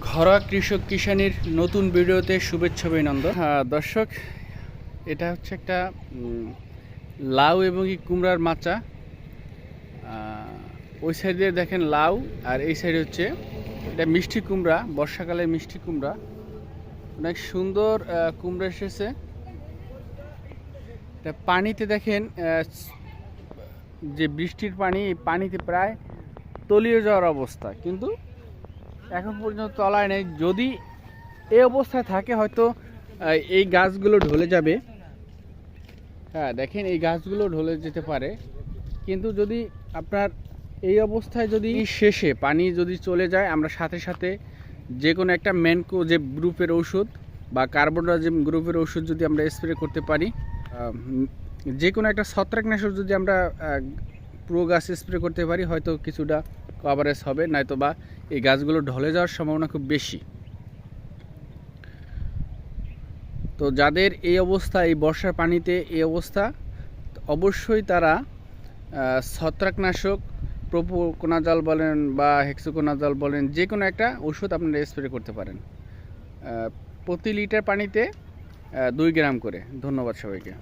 ঘরোয়া কৃষক কিষানির নতুন ভিডিওতে শুভেচ্ছা অভিনন্দন। হ্যাঁ দর্শক, এটা হচ্ছে একটা লাউ এবং কুমড়ার মাচা। ওই সাইডে দেখেন লাউ, আর এই সাইডে হচ্ছে এটা মিষ্টি কুমড়া, বর্ষাকালে মিষ্টি কুমড়া। অনেক সুন্দর কুমড়া এসেছে। এটা পানিতে দেখেন যে বৃষ্টির পানি পানিতে প্রায় তলিয়ে যাওয়ার অবস্থা। কিন্তু এখন পর্যন্ত তলায় নেই। যদি এই অবস্থায় থাকে, হয়তো এই গাছগুলো ঢলে যাবে। হ্যাঁ দেখেন, এই গাছগুলো ঢলে যেতে পারে। কিন্তু যদি আপনার এই অবস্থায় যদি শেষে পানি যদি চলে যায়, আমরা সাথে সাথে যে কোনো একটা ম্যানকো যে গ্রুপের ওষুধ বা কার্বোডাজিম গ্রুপের ওষুধ যদি আমরা স্প্রে করতে পারি যে কোনো একটা ছত্রাকনাশক যদি আমরা পুরো গাছ স্প্রে করতে পারি, হয়তো কিছুটা কভারেজ হবে নয়তো বা এই গাছগুলো ঢলে যাওয়ার সম্ভাবনা খুব বেশি। তো যাদের এই অবস্থা, এই বর্ষার পানিতে এই অবস্থা, অবশ্যই তারা ছত্রাকনাশক, প্রোপোকোনাজল বলেন বা হেক্সোকোনাজল বলেন যে কোনো একটা ওষুধ আপনারা স্প্রে করতে পারেন। প্রতি লিটার পানিতে দুই গ্রাম করে। ধন্যবাদ সবাইকে।